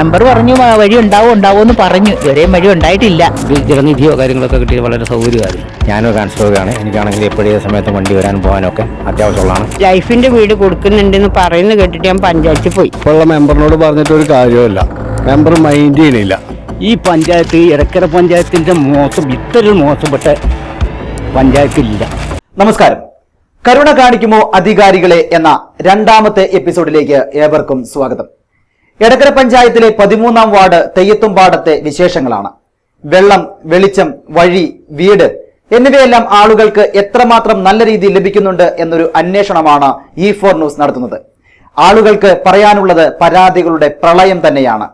Member പറഞ്ഞു "ആ, വഴി ഉണ്ടാവും ഉണ്ടാവും എന്ന് പറഞ്ഞു. ഇതുവരെയും വഴി ഉണ്ടായിട്ടില്ല. ജലനിധിയോ കാര്യങ്ങളൊക്കെ കിട്ടിയത് വളരെ സൗകര്യമായിരുന്നു. ഞാനൊരു കൺസ്ട്രോഗാണ് എനിക്കാണെങ്കിൽ എപ്പോഴേ സമയത്ത് വണ്ടി വരാൻ പോകാനൊക്കെ അത്യാവശ്യമുള്ളതാണ്. ലൈഫിന്റെ വീട് കൊടുക്കുന്നുണ്ടെന്ന് പറയുന്നത് കേട്ടിട്ട് ഞാൻ പഞ്ചായത്തിൽ പോയി. ഇപ്പോൾ ഉള്ള മെമ്പറിനോട് പറഞ്ഞിട്ട് ഒരു കാര്യമില്ല മെമ്പർ മൈൻഡ് ചെയ്യണില്ല ഈ പഞ്ചായത്ത് ഇടക്കര പഞ്ചായത്തിന്റെ മോശം ഇത്തരം മോശപ്പെട്ട പഞ്ചായത്തില്ല നമസ്കാരം. കരുണ കാണിക്കുമോ അധികാരികളെ എന്ന രണ്ടാമത്തെ എപ്പിസോഡിലേക്ക് ഏവർക്കും സ്വാഗതം. എടക്കര പഞ്ചായത്തിലെ പതിമൂന്നാം വാർഡ് തെയ്യത്തുംപാടത്തെ വിശേഷങ്ങളാണ്. വെള്ളം വെളിച്ചം വഴി വീട് എന്നിവയെല്ലാം ആളുകൾക്ക് എത്രമാത്രം നല്ല രീതിയിൽ ലഭിക്കുന്നുണ്ട് എന്നൊരു അന്വേഷണമാണ് ഇ ഫോർ ന്യൂസ് നടത്തുന്നത്. ആളുകൾക്ക് പറയാനുള്ളത് പരാതികളുടെ പ്രളയം തന്നെയാണ്.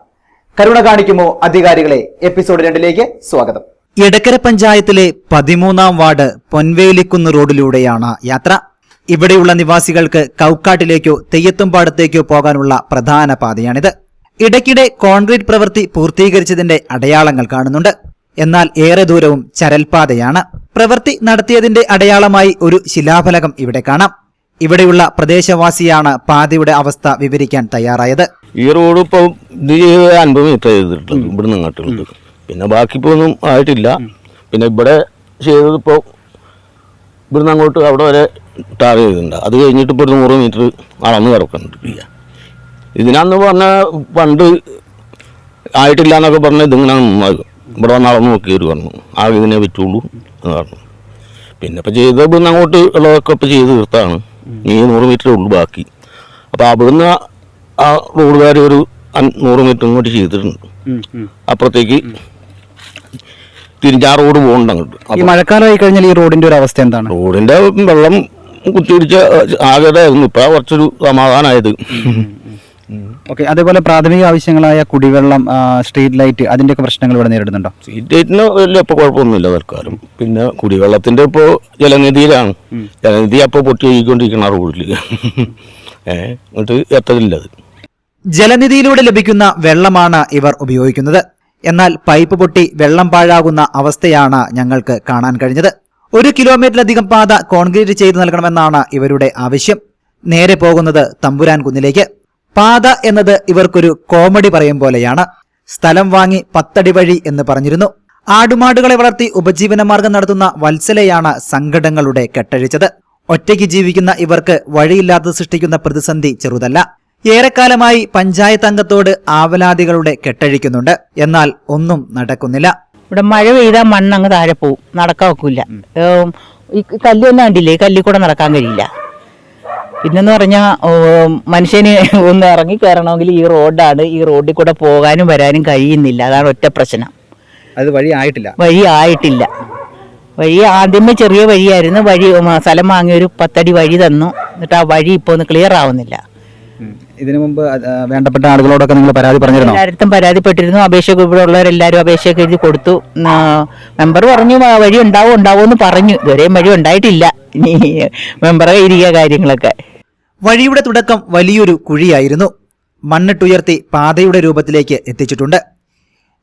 കരുണ കാണിക്കുമോ അധികാരികളെ? എപ്പിസോഡ് രണ്ടിലേക്ക് സ്വാഗതം. എടക്കര പഞ്ചായത്തിലെ പതിമൂന്നാം വാർഡ് പൊൻവേലിക്കുന്ന് റോഡിലൂടെയാണ് യാത്ര. ഇവിടെയുള്ള നിവാസികൾക്ക് കൗക്കാട്ടിലേക്കോ തെയ്യത്തുംപാടത്തേക്കോ പോകാനുള്ള പ്രധാന പാതയാണിത്. ഇടയ്ക്കിടെ കോൺക്രീറ്റ് പ്രവൃത്തി പൂർത്തീകരിച്ചതിന്റെ അടയാളങ്ങൾ കാണുന്നുണ്ട്. എന്നാൽ ഏറെ ദൂരവും ചരൽപാതയാണ്. പ്രവൃത്തി നടത്തിയതിന്റെ അടയാളമായി ഒരു ശിലാഫലകം ഇവിടെ കാണാം. ഇവിടെയുള്ള പ്രദേശവാസിയാണ് പാതയുടെ അവസ്ഥ വിവരിക്കാൻ തയ്യാറായത്. ഈ റോഡ് ഇത് ചെയ്ത് അൻപത് മീറ്റർ ചെയ്തിട്ടുള്ളത് ഇവിടെ പിന്നെ ബാക്കി ഇപ്പോൾ ഒന്നും ആയിട്ടില്ല. പിന്നെ ഇവിടെ ചെയ്തത് ഇപ്പോൾ ഇവിടുന്ന് അങ്ങോട്ട് അവിടെ വരെ ടാർ ചെയ്തിട്ടുണ്ട് അത് കഴിഞ്ഞിട്ട് ഇപ്പോൾ ഒരു നൂറ് മീറ്റർ അളന്ന് കിടക്കുന്നുണ്ട് ഇല്ല ഇതിനന്ന് പറഞ്ഞ പണ്ട് ആയിട്ടില്ല എന്നൊക്കെ പറഞ്ഞാൽ ഇതിങ്ങനെ നന്നാകും ഇവിടെ വന്ന് അളന്ന് നോക്കി ഒരു പറഞ്ഞു ആകെ ഇതിനെ പറ്റുള്ളൂ എന്ന് പറഞ്ഞു. പിന്നെ ഇപ്പം ചെയ്ത ഇവിടുന്ന് അങ്ങോട്ട് ഉള്ളതൊക്കെ ഇപ്പം ചെയ്ത് തീർത്താണ്. ഈ നൂറ് മീറ്റർ ഉള്ളൂ ബാക്കി. അപ്പോൾ അവിടുന്ന് ആ റോഡുകാർ ഒരു നൂറ് മീറ്റർ ഇങ്ങോട്ട് ചെയ്തിട്ടുണ്ട്. അപ്പുറത്തേക്ക് തിരിഞ്ഞാ റോഡ് പോകണ്ടങ്ങോട്ട്. അങ്ങോട്ട് മഴക്കാലമായി കഴിഞ്ഞാൽ ഈ റോഡിന്റെ ഒരു അവസ്ഥ എന്താണ്? റോഡിന്റെ വെള്ളം കുത്തിയിടിച്ച ആകെയായിരുന്നു ഇപ്പഴാ കുറച്ചൊരു സമാധാനമായത് ഓക്കെ അതേപോലെ പ്രാഥമിക ആവശ്യങ്ങളായ കുടിവെള്ളം സ്ട്രീറ്റ് ലൈറ്റ് അതിന്റെയൊക്കെ പ്രശ്നങ്ങൾ ഇവിടെ നേരിടുന്നുണ്ടോ? സ്ട്രീറ്റ് ലൈറ്റിന് വലിയ ഇപ്പോൾ കുഴപ്പമൊന്നുമില്ല തൽക്കാലം പിന്നെ കുടിവെള്ളത്തിന്റെ ഇപ്പോൾ ജലനിധിയിലാണ്. ജലനിധി അപ്പോൾ പൊട്ടി റോഡിൽ. റോഡിൽ ഏഹ് എന്നിട്ട് എത്തലില്ല അത് ജലനിധിയിലൂടെ ലഭിക്കുന്ന വെള്ളമാണ് ഇവർ ഉപയോഗിക്കുന്നത്. എന്നാൽ പൈപ്പ് പൊട്ടി വെള്ളം പാഴാകുന്ന അവസ്ഥയാണ് ഞങ്ങൾക്ക് കാണാൻ കഴിഞ്ഞത്. ഒരു കിലോമീറ്ററിലധികം പാത കോൺക്രീറ്റ് ചെയ്തു നൽകണമെന്നാണ് ഇവരുടെ ആവശ്യം. നേരെ പോകുന്നത് തമ്പുരാൻ കുന്നിലേക്ക്. പാത എന്നത് ഇവർക്കൊരു കോമഡി പറയും പോലെയാണ്. സ്ഥലം വാങ്ങി പത്തടി വഴി എന്ന് പറഞ്ഞിരുന്നു. ആടുമാടുകളെ വളർത്തി ഉപജീവനമാർഗം നടത്തുന്ന വത്സലയാണ് സങ്കടങ്ങളുടെ കെട്ടഴിച്ചത്. ഒറ്റയ്ക്ക് ജീവിക്കുന്ന ഇവർക്ക് വഴിയില്ലാതെ സൃഷ്ടിക്കുന്ന പ്രതിസന്ധി ചെറുതല്ല. ഏറെക്കാലമായി പഞ്ചായത്ത് അംഗത്തോട് ആവലാതികളുടെ കെട്ടഴിക്കുന്നുണ്ട്. എന്നാൽ ഒന്നും നടക്കുന്നില്ല. ഇവിടെ മഴ പെയ്താൽ മണ്ണ് അങ്ങ് താഴെ പോവും. നടക്കാൻ ഒക്കില്ല. ഈ കല്ലൊന്നും കണ്ടില്ലേ? ഈ കല്ലിൽ കൂടെ നടക്കാൻ കഴിയില്ല. പിന്നെന്ന് പറഞ്ഞാൽ മനുഷ്യന് ഒന്ന് ഇറങ്ങി കയറണമെങ്കിൽ ഈ റോഡാണ്. ഈ റോഡിൽ കൂടെ പോകാനും വരാനും കഴിയുന്നില്ല. അതാണ് ഒറ്റ പ്രശ്നം. അത് വഴി ആയിട്ടില്ല. വഴി ആയിട്ടില്ല. വഴി ആദ്യമേ ചെറിയ വഴിയായിരുന്നു. വഴി സ്ഥലം വാങ്ങിയൊരു പത്തടി വഴി തന്നു. എന്നിട്ട് ആ വഴി ഇപ്പോൾ ഒന്ന് ക്ലിയർ ആവുന്നില്ല. ഇതിനു മുമ്പ് വേണ്ടപ്പെട്ട ആളുകളോടൊക്കെ നിങ്ങൾ പരാതി പറഞ്ഞിരുന്നോ? എല്ലായിടത്തും പരാതിപ്പെട്ടിരുന്നു. അപേക്ഷ ഇവിടെ ഉള്ളവരെല്ലാവരും അപേക്ഷയൊക്കെ എഴുതി കൊടുത്തു. മെമ്പർ പറഞ്ഞു "ആ, വഴി ഉണ്ടാവും ഉണ്ടാവും എന്ന് പറഞ്ഞു. ഇതുവരെയും വഴി ഉണ്ടായിട്ടില്ല. ഇനി മെമ്പറെ ഇരിക്കുക കാര്യങ്ങളൊക്കെ. വഴിയുടെ തുടക്കം വലിയൊരു കുഴിയായിരുന്നു. മണ്ണിട്ടുയർത്തി പാതയുടെ രൂപത്തിലേക്ക് എത്തിച്ചിട്ടുണ്ട്.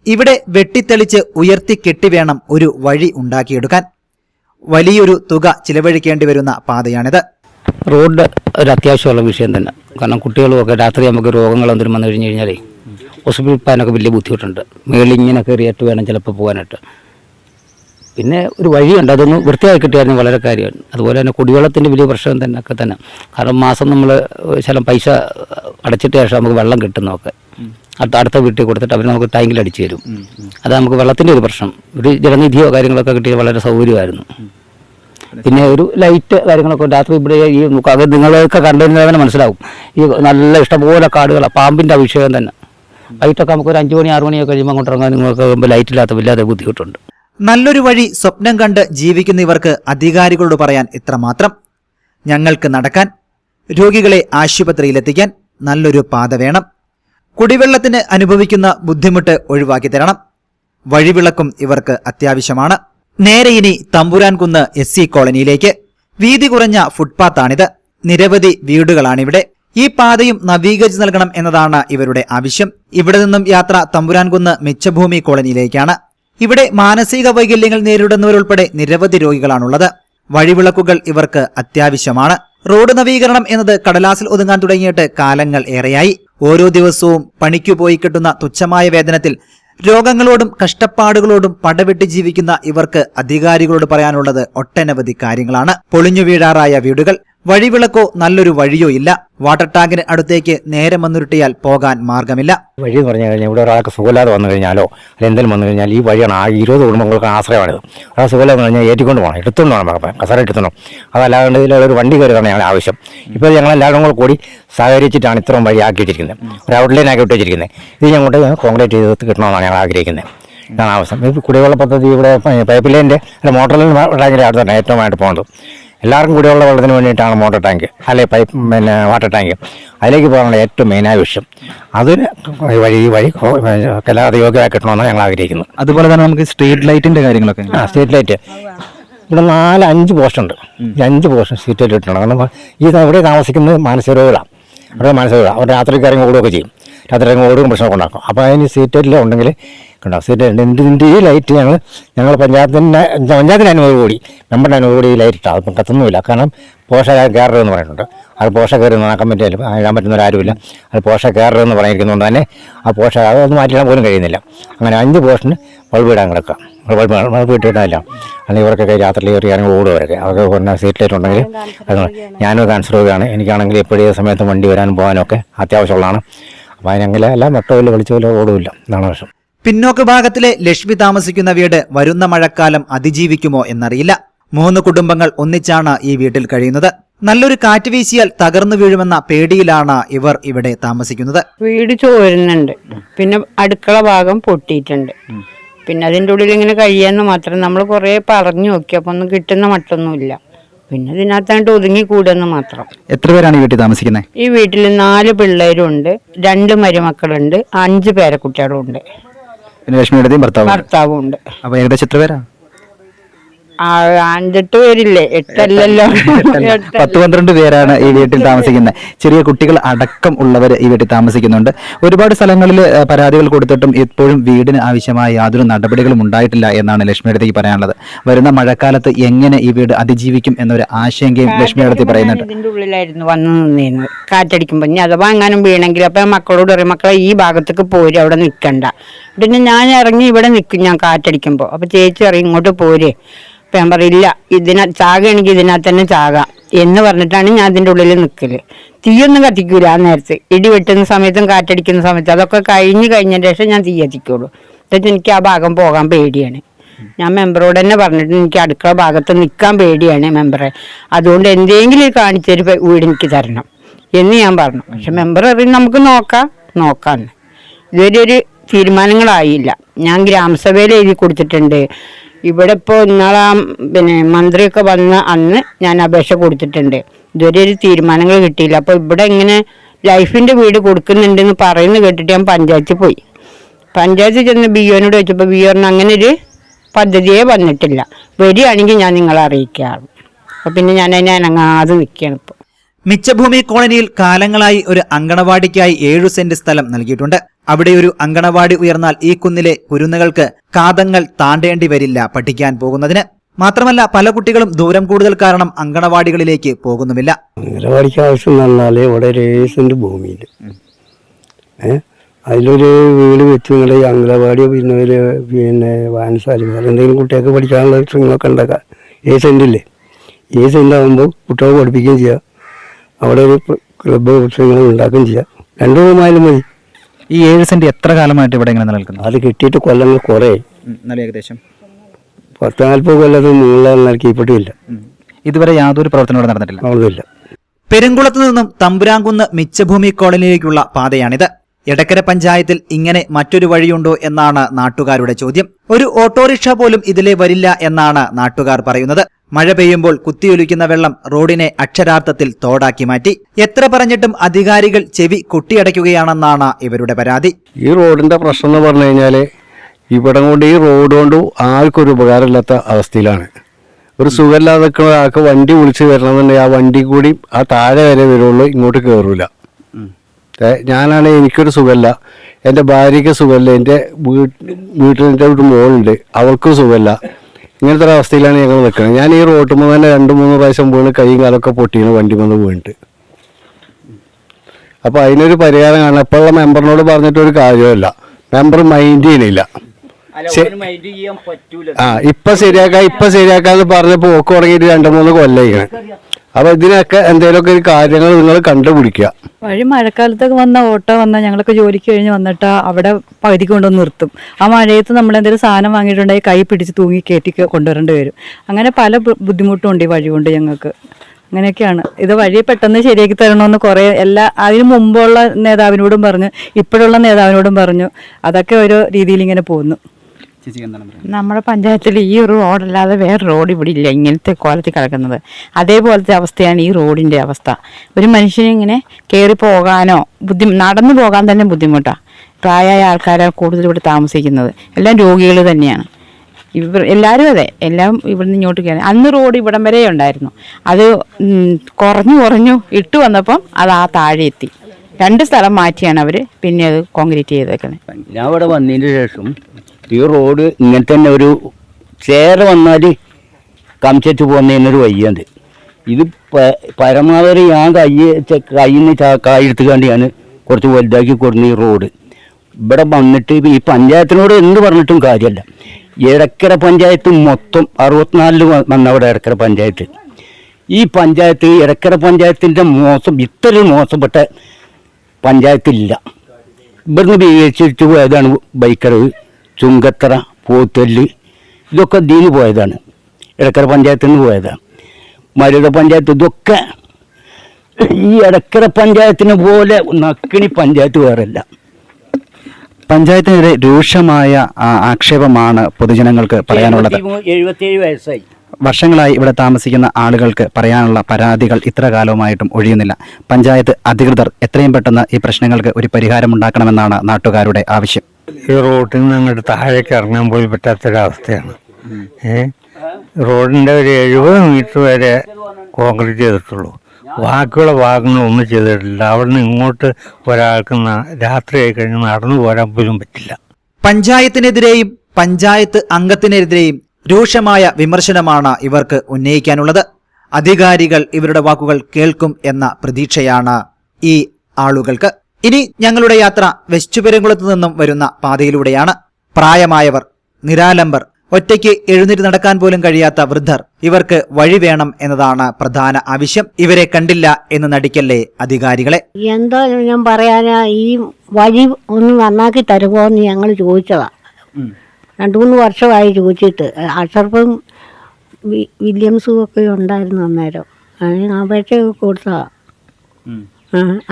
ഇവിടെ വെട്ടിത്തെളിച്ച് ഉയർത്തി കെട്ടി വേണം ഒരു വഴി ഉണ്ടാക്കിയെടുക്കാൻ. വലിയൊരു തുക ചിലവഴിക്കേണ്ടി വരുന്ന പാതയാണിത്. റോഡ് ഒരു അത്യാവശ്യമുള്ള വിഷയം തന്നെ. കാരണം കുട്ടികളും ഒക്കെ രാത്രി നമുക്ക് രോഗങ്ങൾ എന്തെങ്കിലും വന്നു കഴിഞ്ഞ് കഴിഞ്ഞാലേ ഹോസ്പിറ്റലിൽ പോകാനൊക്കെ വലിയ ബുദ്ധിമുട്ടുണ്ട്. മേളിൽ ഇങ്ങനെ കയറിയിട്ട് വേണം ചിലപ്പോൾ പോകാനായിട്ട്. പിന്നെ ഒരു വഴിയുണ്ട് അതൊന്ന് വൃത്തിയായി കിട്ടിയായിരുന്നു വളരെ കാര്യമാണ് അതുപോലെ തന്നെ കുടിവെള്ളത്തിന്റെ വലിയ പ്രശ്നം തന്നെ ഒക്കെ തന്നെ. കാരണം മാസം നമ്മൾ ചില പൈസ അടച്ചിട്ട് ശേഷം നമുക്ക് വെള്ളം കിട്ടുന്നതൊക്കെ. അടുത്ത അടുത്ത വീട്ടിൽ കൊടുത്തിട്ട് അവർ നമുക്ക് ടാങ്കിൽ അടിച്ചു തരും. അത് നമുക്ക് വെള്ളത്തിന്റെ ഒരു പ്രശ്നം. ഒരു ജലനിധിയോ കാര്യങ്ങളൊക്കെ കിട്ടിയാൽ വളരെ സൗകര്യമായിരുന്നു. പിന്നെ ഒരു ലൈറ്റ് കാര്യങ്ങളൊക്കെ രാത്രി ഇവിടെ ഈ അത് നിങ്ങളൊക്കെ കണ്ടതിന് തന്നെ മനസ്സിലാവും. ഈ നല്ല ഇഷ്ടംപോലെ കാടുകളാണ് പാമ്പിന്റെ അഭിഷേകം തന്നെ. വൈകിട്ടൊക്കെ നമുക്ക് ഒരു അഞ്ച് മണി ആറ് മണിയൊക്കെ കഴിയുമ്പോൾ അങ്ങോട്ട് ഇറങ്ങാൻ നിങ്ങൾക്ക് ലൈറ്റ് ഇല്ലാത്ത വല്ലാതെ ബുദ്ധിമുട്ടുണ്ട്. നല്ലൊരു വഴി സ്വപ്നം കണ്ട് ജീവിക്കുന്ന ഇവർക്ക് അധികാരികളോട് പറയാൻ ഇത്ര മാത്രം. ഞങ്ങൾക്ക് നടക്കാൻ രോഗികളെ ആശുപത്രിയിലെത്തിക്കാൻ നല്ലൊരു പാത വേണം. കുടിവെള്ളത്തിന് അനുഭവിക്കുന്ന ബുദ്ധിമുട്ട് ഒഴിവാക്കി തരണം. വഴിവിളക്കും ഇവർക്ക് അത്യാവശ്യമാണ്. നേരെ ഇനി തമ്പുരാൻകുന്ന് എസ് സി കോളനിയിലേക്ക്. വീതി കുറഞ്ഞ ഫുട്പാത്താണിത്. നിരവധി വീടുകളാണിവിടെ. ഈ പാതയും നവീകരിച്ചു നൽകണം എന്നതാണ് ഇവരുടെ ആവശ്യം. ഇവിടെ നിന്നും യാത്ര തമ്പുരാൻകുന്ന് മിച്ചഭൂമി കോളനിയിലേക്കാണ്. ഇവിടെ മാനസിക വൈകല്യങ്ങൾ നേരിടുന്നവരുൾപ്പെടെ നിരവധി രോഗികളാണുള്ളത്. വഴിവിളക്കുകൾ ഇവർക്ക് അത്യാവശ്യമാണ്. റോഡ് നവീകരണം എന്നത് കടലാസിൽ ഒതുങ്ങാൻ തുടങ്ങിയിട്ട് കാലങ്ങൾ ഏറെയായി. ഓരോ ദിവസവും പണിക്കു പോയി കിട്ടുന്ന തുച്ഛമായ വേതനത്തിൽ രോഗങ്ങളോടും കഷ്ടപ്പാടുകളോടും പടവെട്ടി ജീവിക്കുന്ന ഇവർക്ക് അധികാരികളോട് പറയാനുള്ളത് ഒട്ടനവധി കാര്യങ്ങളാണ്. പൊളിഞ്ഞു വീഴാറായ വീടുകൾ വഴിവിളക്കോ നല്ലൊരു വഴിയോ ഇല്ല. വാട്ടർ ടാങ്കിന് അടുത്തേക്ക് നേരെ വന്നുരുട്ടിയാൽ പോകാൻ മാർഗമില്ല. വഴി എന്ന് പറഞ്ഞു കഴിഞ്ഞാൽ ഇവിടെ ഒരാൾക്ക് സുഖമില്ലാതെ വന്നു കഴിഞ്ഞാലോ അല്ലെങ്കിൽ എന്തെങ്കിലും വന്നു കഴിഞ്ഞാൽ ഈ വഴിയാണ് ആ ഇരുപത് കുടുംബങ്ങൾക്ക് ആശ്രയമാണിത്. ഒരാൾ സുഖമില്ലാതെ വന്നു കഴിഞ്ഞാൽ ഏറ്റിക്കൊണ്ട് പോകണം എടുത്തുകൊണ്ട് പോകണം കസര എടുത്തണം അതല്ലാണ്ട് ഇതിലൊരു വണ്ടി കയറുകയാണ് ഞങ്ങളുടെ ആവശ്യം. ഇപ്പോൾ ഞങ്ങൾ എല്ലാവരും കൂടെ കൂടി സഹകരിച്ചിട്ടാണ് ഇത്രയും വഴി ആക്കി വെച്ചിരിക്കുന്നത് ഒരു ഔട്ട്ലൈൻ ആക്കി വിട്ടിരിക്കുന്നത്. ഇത് ഞങ്ങൾ കോൺക്രീറ്റ് ചെയ്ത് കിട്ടണമെന്നാണ് ഞങ്ങൾ ആഗ്രഹിക്കുന്നത്. ഇതാണ് ആവശ്യം. ഈ കുടിവെള്ള പദ്ധതി ഇവിടെ പൈപ്പ് ലൈന്റെ അല്ല മോട്ടോർ ലൈൻ ടാങ്കിന്റെ അടുത്താണ് ഏറ്റവും ആയിട്ട് പോകുന്നത് എല്ലാവർക്കും കൂടെയുള്ള വെള്ളത്തിന് വേണ്ടിയിട്ടാണ് മോട്ടോർ ടാങ്ക് അല്ലെ പൈപ്പ് പിന്നെ വാട്ടർ ടാങ്ക്. അതിലേക്ക് പോകാനുള്ള ഏറ്റവും മെയിനായ വിഷയം അതിന് വഴി ഈ വഴി എല്ലാവരും യോഗ്യമായി കിട്ടണമെന്നാണ് ഞങ്ങൾ ആഗ്രഹിക്കുന്നത്. അതുപോലെ തന്നെ നമുക്ക് സ്ട്രീറ്റ് ലൈറ്റിന്റെ കാര്യങ്ങളൊക്കെ ആ സ്ട്രീറ്റ് ലൈറ്റ് ഇവിടെ നാല് അഞ്ച് പോസ്റ്റ് ഉണ്ട്. അഞ്ച് പോസ്റ്റ് സ്ട്രീറ്റ് ലൈറ്റ് ഇട്ടുണ്ട്. കാരണം ഈ ഇവിടെ താമസിക്കുന്നത് മാനസികരോഗികളാണ് അവിടെ മാനസികരോഗികളാണ് അവർ രാത്രി കയറി കൂടുകയൊക്കെ ചെയ്യും. രാത്രി ഓടുകയും പ്രശ്നമൊക്കെ ഉണ്ടാക്കും. അപ്പോൾ അതിന് സീറ്റ് ലൈറ്റിൽ ഉണ്ടെങ്കിൽ ഉണ്ടാവും സീറ്റ് ഇതിന്റെ ഈ ലൈറ്റ് ഞങ്ങൾ ഞങ്ങൾ പഞ്ചായത്തിന്റെ പഞ്ചായത്തിന് അനുമതി കൂടി. മെമ്പറിന്റെ അനുമതി കൂടി ഈ ലൈറ്റ് ഇട്ടാൽ അതിപ്പം കത്തുന്നുമില്ല. കാരണം പോഷക കയറരുത് എന്ന് പറയുന്നുണ്ട്. അത് പോഷക കയറി നടക്കാൻ പറ്റിയാലും ഇടാൻ പറ്റുന്നവരാരുമില്ല അത് പോഷക കയറരുത് എന്ന് പറഞ്ഞിരിക്കുന്നതുകൊണ്ട് തന്നെ ആ പോഷക അതൊന്നും മാറ്റിയിടാൻ പോലും കഴിയുന്നില്ല. അങ്ങനെ അഞ്ച് പോഷന് ബൾബ് ഇടാൻ കിടക്കുക ബൾബ് ബൾബ് ഇട്ടിട്ടില്ല അല്ലെങ്കിൽ ഇവർക്കൊക്കെ രാത്രി കയറി ഇറങ്ങി ഓടുവരൊക്കെ അവർക്ക് പറഞ്ഞ സീറ്റ് ലൈറ്റ് ഉണ്ടെങ്കിൽ ഞാനൊരു ക്യാൻസർ രോഗിയാണ് എനിക്കാണെങ്കിൽ എപ്പോഴേ സമയത്ത് വണ്ടി വരാനും പോകാനും ഒക്കെ അത്യാവശ്യമുള്ളതാണ്. അപ്പോൾ അല്ല വെട്ടമില്ല വെളിച്ചമില്ല ഓടുമില്ല. എന്നാണ് പ്രശ്നം പിന്നോക്ക ഭാഗത്തിലെ ലക്ഷ്മി താമസിക്കുന്ന വീട് വരുന്ന മഴക്കാലം അതിജീവിക്കുമോ എന്നറിയില്ല. മൂന്ന് കുടുംബങ്ങൾ ഒന്നിച്ചാണ് ഈ വീട്ടിൽ കഴിയുന്നത്. നല്ലൊരു കാറ്റ് വീശിയാൽ തകർന്നു വീഴുമെന്ന പേടിയിലാണ് ഇവർ ഇവിടെ താമസിക്കുന്നത്. വീട് ചോരുന്നുണ്ട്. പിന്നെ അടുക്കള ഭാഗം പൊട്ടിയിട്ടുണ്ട്. പിന്നെ അതിന്റെ ഉള്ളിൽ ഇങ്ങനെ കഴിയാന്ന് മാത്രം നമ്മൾ കുറേ പറഞ്ഞു നോക്കി. അപ്പൊ ഒന്നും കിട്ടുന്ന മട്ടൊന്നുമില്ല. പിന്നെ ഇതിനകത്തായിട്ട് ഒതുങ്ങി കൂടുമെന്ന് മാത്രം. എത്ര പേരാണ് ഈ വീട്ടിൽ താമസിക്കുന്നത് ഈ വീട്ടിൽ നാല് പിള്ളേരുണ്ട് രണ്ട് മരുമക്കളുണ്ട് അഞ്ച് പേരക്കുട്ടികളും ഉണ്ട് പിന്നെ ലക്ഷ്മിയുടെയും ഭർത്താവ്. ഭർത്താവും ഉണ്ട് അപ്പൊ ഏകദേശം എത്ര പേരാ? ആ, അഞ്ചെട്ട് പേരില്ലേ? എട്ടല്ലല്ലോ. എട്ട് പത്ത് പന്ത്രണ്ട് പേരാണ് ഈ വീട്ടിൽ താമസിക്കുന്നത്. ചെറിയ കുട്ടികൾ അടക്കം ഉള്ളവർ ഈ വീട്ടിൽ താമസിക്കുന്നുണ്ട്. ഒരുപാട് സ്ഥലങ്ങളിൽ പരാതികൾ കൊടുത്തിട്ടും ഇപ്പോഴും വീടിന് ആവശ്യമായ യാതൊരു നടപടികളും ഉണ്ടായിട്ടില്ല എന്നാണ് ലക്ഷ്മിയടുത്തേക്ക് പറയാനുള്ളത്. വരുന്ന മഴക്കാലത്ത് എങ്ങനെ ഈ വീട് അതിജീവിക്കും എന്നൊരു ആശങ്കയും ലക്ഷ്മിയടുത്ത് പറയുന്നുണ്ട്. ഇതിന്റെ ഉള്ളിലായിരുന്നു വന്ന് നിന്നിരുന്നത്. കാറ്റടിക്കുമ്പോ ഇനി അഥവാ എങ്ങാനും വീണെങ്കിൽ അപ്പൊ മക്കളോട് പറയും മക്കളെ ഈ ഭാഗത്തേക്ക് പോരും അവിടെ നിൽക്കണ്ട പിന്നെ ഞാൻ ഇറങ്ങി ഇവിടെ നിൽക്കും ഞാൻ കാറ്റടിക്കുമ്പോ അപ്പൊ ചേച്ചി ഇറങ്ങി ഇങ്ങോട്ട് പോര്. ഞാൻ പറയില്ല ഇതിന ചാകയാണെങ്കിൽ ഇതിനകത്ത് തന്നെ ചാകാം. എന്ന് പറഞ്ഞിട്ടാണ് ഞാൻ അതിന്റെ ഉള്ളിൽ നിൽക്കൽ. തീയൊന്നും കത്തിക്കൂല ആ നേരത്ത്. ഇടി വെട്ടുന്ന സമയത്തും കാറ്റടിക്കുന്ന സമയത്ത് അതൊക്കെ കഴിഞ്ഞ് കഴിഞ്ഞതിന് ശേഷം ഞാൻ തീ കത്തിക്കുള്ളൂ. എന്നിട്ട് എനിക്ക് ആ ഭാഗം പോകാൻ പേടിയാണ്. ഞാൻ മെമ്പറോട് തന്നെ പറഞ്ഞിട്ട് എനിക്ക് അടുക്കള ഭാഗത്ത് നിൽക്കാൻ പേടിയാണ് മെമ്പറെ. അതുകൊണ്ട് എന്തെങ്കിലും കാണിച്ചൊരു വീട് എനിക്ക് തരണം. എന്ന് ഞാൻ പറഞ്ഞു. പക്ഷെ മെമ്പർ പറയും നമുക്ക് നോക്കാം നോക്കാന്ന്. ഇതുവരെ ഒരു തീരുമാനങ്ങളായില്ല. ഞാൻ ഗ്രാമസഭയിൽ എഴുതി കൊടുത്തിട്ടുണ്ട്. ഇവിടെ ഇപ്പോൾ ഇന്നാളെ പിന്നെ മന്ത്രിയൊക്കെ വന്ന അന്ന് ഞാൻ അപേക്ഷ കൊടുത്തിട്ടുണ്ട്. ഇതുവരെ ഒരു തീരുമാനങ്ങൾ കിട്ടിയില്ല. അപ്പോൾ ഇവിടെ ഇങ്ങനെ ലൈഫിന്റെ വീട് കൊടുക്കുന്നുണ്ടെന്ന് പറയുന്നത് കേട്ടിട്ട് ഞാൻ പഞ്ചായത്തിൽ പോയി. പഞ്ചായത്തിൽ ചെന്ന് ബി ഒനോട് ചോദിച്ചപ്പോൾ ബി ഒറിന് അങ്ങനെ ഒരു പദ്ധതിയെ വന്നിട്ടില്ല. വരികയാണെങ്കിൽ ഞാൻ നിങ്ങളെ അറിയിക്കാം അപ്പം പിന്നെ ഞാൻ അതിനെ അനങ്ങാതെ നിൽക്കുകയാണ് ഇപ്പോൾ മിച്ചഭൂമി കോളനിയിൽ കാലങ്ങളായി ഒരു അങ്കണവാടിക്കായി ഏഴു സെന്റ് സ്ഥലം നൽകിയിട്ടുണ്ട്. അവിടെ ഒരു അങ്കണവാടി ഉയർന്നാൽ ഈ കുന്നിലെ കുരുന്നുകൾക്ക് കാതങ്ങൾ താണ്ടേണ്ടി വരില്ല പഠിക്കാൻ പോകുന്നതിന്. മാത്രമല്ല പല കുട്ടികളും ദൂരം കൂടുതൽ കാരണം അങ്കണവാടികളിലേക്ക് പോകുന്നുമില്ല. അങ്കണവാടിക്ക് ആവശ്യം വന്നാലേ ഇവിടെ ഒരു ഏഴ് സെന്റ് അതിലൊരു വീട് വെച്ച് നിങ്ങളുടെ ഈ അങ്കണവാടി പിന്നെ പിന്നെ വേറെ എന്തെങ്കിലും കുട്ടികൾക്ക് പഠിക്കാനുള്ള ലക്ഷ്യങ്ങളൊക്കെ ഉണ്ടാക്കാം ഏഴ് സെന്റില്ലേ ഏഴ് സെന്റ് ആകുമ്പോൾ കുട്ടികളെ പഠിപ്പിക്കുകയും ചെയ്യാം. അവിടെ ഒരു ക്ലബ്ബ് ലക്ഷ്യങ്ങൾ ഉണ്ടാക്കുകയും ചെയ്യാം. രണ്ടു മൂന്നായാലും മതി. ഈ ഏഴ് സെന്റ് എത്ര കാലമായിട്ട് ഇവിടെ ഇങ്ങനെ നിലനിൽക്കുന്നു? അത് കിട്ടിയിട്ട് കൊല്ലങ്ങൾ കുറേ. നല്ല ഏകദേശം? പത്ത് നാൽപ്പത് കൊല്ലത്ത് മുകളിൽ നൽകിയിപ്പെട്ടില്ല ഇതുവരെ യാതൊരു പ്രവർത്തനം ഇവിടെ നടന്നിട്ടില്ല. ഒന്നുമില്ല പെരുങ്കുളത്തു നിന്നും തമ്പുരാങ്കുന്ന് മിച്ചഭൂമി കോളനിയിലേക്കുള്ള പാതയാണിത്. എടക്കര പഞ്ചായത്തിൽ ഇങ്ങനെ മറ്റൊരു വഴിയുണ്ടോ എന്നാണ് നാട്ടുകാരുടെ ചോദ്യം. ഒരു ഓട്ടോറിക്ഷ പോലും ഇതിലെ വരില്ല എന്നാണ് നാട്ടുകാർ പറയുന്നത്. മഴ പെയ്യുമ്പോൾ കുത്തിയൊലിക്കുന്ന വെള്ളം റോഡിനെ അക്ഷരാർത്ഥത്തിൽ തോടാക്കി മാറ്റി. എത്ര പറഞ്ഞിട്ടും അധികാരികൾ ചെവി കൊട്ടിയടയ്ക്കുകയാണെന്നാണ് ഇവരുടെ പരാതി. ഈ റോഡിന്റെ പ്രശ്നം എന്ന് പറഞ്ഞു കഴിഞ്ഞാൽ ഇവിടെ കൊണ്ട് ഈ റോഡ് കൊണ്ട് ആർക്കൊരു ഉപകാരമില്ലാത്ത അവസ്ഥയിലാണ്. ഒരു സുഖമില്ലാതെ നിൽക്കുന്ന ഒരാൾക്ക് വണ്ടി വിളിച്ച് വരണമെന്നുണ്ടെങ്കിൽ ആ വണ്ടി കൂടി ആ താഴെ വരെ വരുള്ളൂ ഇങ്ങോട്ട് കയറൂല ഞാനാണ് എനിക്കൊരു സുഖമല്ല. എന്റെ ഭാര്യയ്ക്ക് സുഖമില്ല. എന്റെ വീട്ടിന്റെ ഒരു മോളുണ്ട്. അവൾക്കും സുഖമില്ല. ഇങ്ങനത്തെ ഒരു അവസ്ഥയിലാണ് ഞങ്ങൾ നിൽക്കുന്നത് ഞാൻ ഈ റോട്ടിൽ നിന്ന് തന്നെ രണ്ട് മൂന്ന് പ്രാവശ്യം വീണ് കൈയും കാലൊക്കെ പൊട്ടിയാണ് വണ്ടി വന്ന് വീണിട്ട്. അപ്പോൾ അതിനൊരു പരിഹാരം കാണാൻ ഇപ്പോഴുള്ള മെമ്പറിനോട് പറഞ്ഞിട്ടൊരു കാര്യമില്ല മെമ്പർ മൈൻഡ് ചെയ്യണില്ല. ആ ഇപ്പം ശരിയാക്കാം ഇപ്പം ശരിയാക്കാന്ന് പറഞ്ഞപ്പോൾ പോക്ക് തുടങ്ങിയിട്ട് രണ്ട് മൂന്ന് കൊല്ലായിക്കണ് അപ്പൊ ഇതിനൊക്കെ എന്തെങ്കിലുമൊക്കെ ഒരു കാര്യങ്ങൾ നിങ്ങൾ കണ്ടുപിടിക്കുക. വഴി മഴക്കാലത്തൊക്കെ വന്ന ഓട്ടോ വന്ന ഞങ്ങളൊക്കെ ജോലിക്ക് കഴിഞ്ഞ് വന്നിട്ട് അവിടെ പകുതി കൊണ്ടുവന്ന് നിർത്തും. ആ മഴയത്ത് നമ്മൾ എന്തെങ്കിലും സാധനം വാങ്ങിയിട്ടുണ്ടെങ്കിൽ കൈ പിടിച്ച് തൂങ്ങി കയറ്റി കൊണ്ടുവരേണ്ടി വരും. അങ്ങനെ പല ബുദ്ധിമുട്ടും ഉണ്ട് ഈ വഴി കൊണ്ട് ഞങ്ങൾക്ക്. അങ്ങനെയൊക്കെയാണ്. ഇത് വഴി പെട്ടെന്ന് ശരിയാക്കി തരണമെന്ന് കുറേ എല്ലാ അതിന് മുമ്പുള്ള നേതാവിനോടും പറഞ്ഞു ഇപ്പോഴുള്ള നേതാവിനോടും പറഞ്ഞു. അതൊക്കെ ഒരു രീതിയിൽ ഇങ്ങനെ പോകുന്നു നമ്മുടെ പഞ്ചായത്തിൽ ഈ ഒരു റോഡല്ലാതെ വേറെ റോഡ് ഇവിടെ ഇല്ല. ഇങ്ങനത്തെ കോലത്തിൽ കിടക്കുന്നത്. അതേപോലത്തെ അവസ്ഥയാണ് ഈ റോഡിന്റെ അവസ്ഥ. ഒരു മനുഷ്യന് ഇങ്ങനെ കയറി പോകാനോ ബുദ്ധി നടന്നു പോകാൻ തന്നെ ബുദ്ധിമുട്ടാണ് പ്രായമായ ആൾക്കാരാണ് കൂടുതൽ ഇവിടെ താമസിക്കുന്നത്. എല്ലാം രോഗികൾ തന്നെയാണ്. ഇവർ എല്ലാവരും അതെ. എല്ലാം ഇവിടുന്ന് ഇങ്ങോട്ട് കയറി അന്ന് റോഡ് ഇവിടം വരെ ഉണ്ടായിരുന്നു. അത് കുറഞ്ഞു കുറഞ്ഞു ഇട്ട് വന്നപ്പം അത് ആ താഴെ എത്തി. രണ്ട് സ്ഥലം മാറ്റിയാണ് അവർ പിന്നെ അത് കോൺക്രീറ്റ് ചെയ്തേക്കുന്നത് ഞാൻ ഇവിടെ വന്നതിന് ശേഷം ഈ റോഡ് ഇങ്ങനെ തന്നെ ഒരു ചേര വന്നാൽ കംസെറ്റ് പോകുന്നതിനൊരു വയ്യുണ്ട് ഇത് പരമാവധി ഞാൻ കൈ കയ്യിൽ നിന്ന് കായെടുത്ത് കണ്ട് ഞാൻ കുറച്ച് വലുതാക്കി കൊടുക്കുന്ന ഈ റോഡ്. ഇവിടെ വന്നിട്ട് ഈ പഞ്ചായത്തിനോട് എന്ത് പറഞ്ഞിട്ടും കാര്യമല്ല എടക്കര പഞ്ചായത്ത് മൊത്തം അറുപത്തിനാലിൽ വ- വന്നവിടെ എടക്കര പഞ്ചായത്ത്. ഈ പഞ്ചായത്ത് എടക്കര പഞ്ചായത്തിന്റെ മോശം ഇത്ര മോശപ്പെട്ട പഞ്ചായത്തില്ല. ഇവിടുന്ന് വീഴ്ചിട്ട് പോയതാണ് ബൈക്കർ ചുങ്കത്തറ പോത്തല്ല് ഇതൊക്കെ ദീന് പോയതാണ്. ഇടക്കര പഞ്ചായത്തിൽ നിന്ന് പോയതാണ് മരുത പഞ്ചായത്ത് ഇതൊക്കെ ഈ ഇടക്കര പഞ്ചായത്തിനെ പോലെ നക്കിണി പഞ്ചായത്ത് വേറല്ല പഞ്ചായത്തിനെതിരെ രൂക്ഷമായ ആക്ഷേപമാണ് പൊതുജനങ്ങൾക്ക് പറയാനുള്ളത്. എഴുപത്തിയേഴ് വയസ്സായി. വർഷങ്ങളായി ഇവിടെ താമസിക്കുന്ന ആളുകൾക്ക് പറയാനുള്ള പരാതികൾ ഇത്ര കാലവുമായിട്ടും ഒഴിയുന്നില്ല. പഞ്ചായത്ത് അധികൃതർ എത്രയും പെട്ടെന്ന് ഈ പ്രശ്നങ്ങൾക്ക് ഒരു പരിഹാരം ഉണ്ടാക്കണമെന്നാണ് നാട്ടുകാരുടെ ആവശ്യം. ഈ റോട്ടിൽ നിന്ന് അങ്ങോട്ട് താഴേക്ക് ഇറങ്ങാൻ പോലും പറ്റാത്തൊരവസ്ഥയാണ്. ഏ? റോഡിന്റെ ഒരു എഴുപത് മീറ്റർ വരെ കോൺക്രീറ്റ് ചെയ്തിട്ടുള്ളൂ. ബാക്കിയുള്ള ഭാഗങ്ങളൊന്നും ചെയ്തിട്ടില്ല. അവിടെ നിന്ന് ഇങ്ങോട്ട് ഒരാൾക്ക് രാത്രിയായി കഴിഞ്ഞ് നടന്നു പോരാൻ പോലും പറ്റില്ല. പഞ്ചായത്തിനെതിരെയും പഞ്ചായത്ത് അംഗത്തിനെതിരെയും രൂക്ഷമായ വിമർശനമാണ് ഇവർക്ക് ഉന്നയിക്കാനുള്ളത്. അധികാരികൾ ഇവരുടെ വാക്കുകൾ കേൾക്കും എന്ന പ്രതീക്ഷയാണ് ഈ ആളുകൾക്ക്. ഇനി ഞങ്ങളുടെ യാത്ര വെസ്റ്റുപെരുംകുളത്ത് നിന്നും വരുന്ന പാതയിലൂടെയാണ്. പ്രായമായവർ നിരാലംബർ ഒറ്റയ്ക്ക് എഴുന്നേറ്റ് നടക്കാൻ പോലും കഴിയാത്ത വൃദ്ധർ ഇവർക്ക് വഴി വേണം എന്നതാണ് പ്രധാന ആവശ്യം. ഇവരെ കണ്ടില്ല എന്ന് നടിക്കല്ലേ അധികാരികളെ? എന്തോ ഞാൻ പറയാനാ ഈ വഴി ഒന്ന് നന്നാക്കി തരുമോ എന്ന് ഞങ്ങൾ ചോദിച്ചതാ. രണ്ടു മൂന്ന് വർഷമായി ചോദിച്ചിട്ട്. അഷർഫും വി- വില്യംസും ഒക്കെ ഉണ്ടായിരുന്നു അന്നേരം. അതിന് അപേക്ഷയൊക്കെ കൊടുത്തതാ.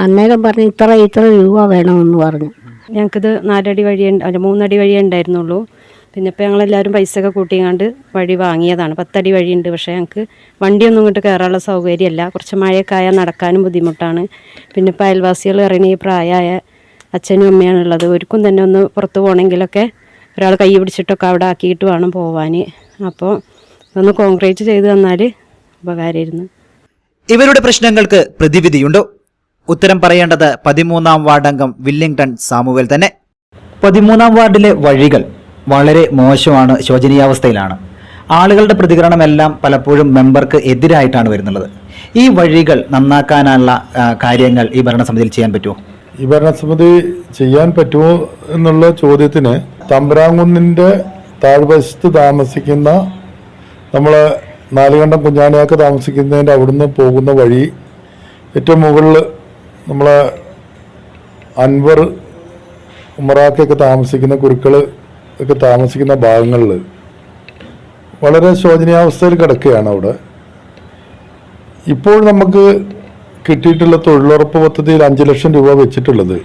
അന്നേരം പറഞ്ഞു ഇത്ര ഇത്ര രൂപ വേണമെന്ന് പറഞ്ഞു. ഞങ്ങൾക്കിത് നാലടി വഴി അല്ല മൂന്നടി വഴിയേ ഉണ്ടായിരുന്നുള്ളൂ. പിന്നെ ഇപ്പോൾ ഞങ്ങളെല്ലാവരും പൈസ ഒക്കെ കൂട്ടിയാണ്ട് വഴി വാങ്ങിയതാണ്. പത്തടി വഴിയുണ്ട്. പക്ഷേ ഞങ്ങൾക്ക് വണ്ടിയൊന്നും ഇങ്ങോട്ട് കയറാനുള്ള സൗകര്യമല്ല കുറച്ച് മഴയൊക്കെ ആയാൽ നടക്കാനും ബുദ്ധിമുട്ടാണ്. പിന്നെ ഇപ്പോൾ അയൽവാസികൾ ഇറങ്ങി പ്രായമായ അച്ഛനും അമ്മയാണ് ഉള്ളത്. ഒരിക്കും തന്നെ ഒന്ന് പുറത്ത് പോകണമെങ്കിലൊക്കെ ഒരാൾ കൈ പിടിച്ചിട്ടൊക്കെ അവിടെ ആക്കിയിട്ട് വേണം പോവാൻ. അപ്പോൾ ഒന്ന് കോൺക്രീറ്റ് ചെയ്ത് തന്നാൽ ഉപകാരമായിരുന്നു. ഇവരുടെ പ്രശ്നങ്ങൾക്ക് പ്രതിവിധിയുണ്ടോ? ഉത്തരം പറയേണ്ടത് പതിമൂന്നാം വാർഡംഗം വില്ലിംഗ്ടൺ സാമുവൽ തന്നെ. പതിമൂന്നാം വാർഡിലെ വഴികൾ വളരെ മോശമാണ് ശോചനീയാവസ്ഥയിലാണ്. ആളുകളുടെ പ്രതികരണമെല്ലാം പലപ്പോഴും മെമ്പർക്ക് എതിരായിട്ടാണ് വരുന്നുള്ളത്. ഈ വഴികൾ നന്നാക്കാനുള്ള കാര്യങ്ങൾ ഈ ഭരണസമിതിയിൽ ചെയ്യാൻ പറ്റുമോ? ഈ ഭരണസമിതി ചെയ്യാൻ പറ്റുമോ എന്നുള്ള ചോദ്യത്തിന് തമ്പ്രാങ്കുന്നിന്റെ താഴ്വശത്ത് താമസിക്കുന്ന നമ്മൾ നാലുകണ്ടം കുഞ്ഞാണിയാക്ക് താമസിക്കുന്നതിന്റെ അവിടുന്ന് പോകുന്ന വഴി ഏറ്റവും മുകളിൽ നമ്മളെ അൻവർ ഉമറാക്കൊക്കെ താമസിക്കുന്ന കുരുക്കൾ ഒക്കെ താമസിക്കുന്ന ഭാഗങ്ങളിൽ വളരെ ശോചനീയാവസ്ഥയിൽ കിടക്കുകയാണ് അവിടെ. ഇപ്പോൾ നമുക്ക് കിട്ടിയിട്ടുള്ള തൊഴിലുറപ്പ് പദ്ധതിയിൽ അഞ്ച് ലക്ഷം രൂപ വെച്ചിട്ടുള്ളത്.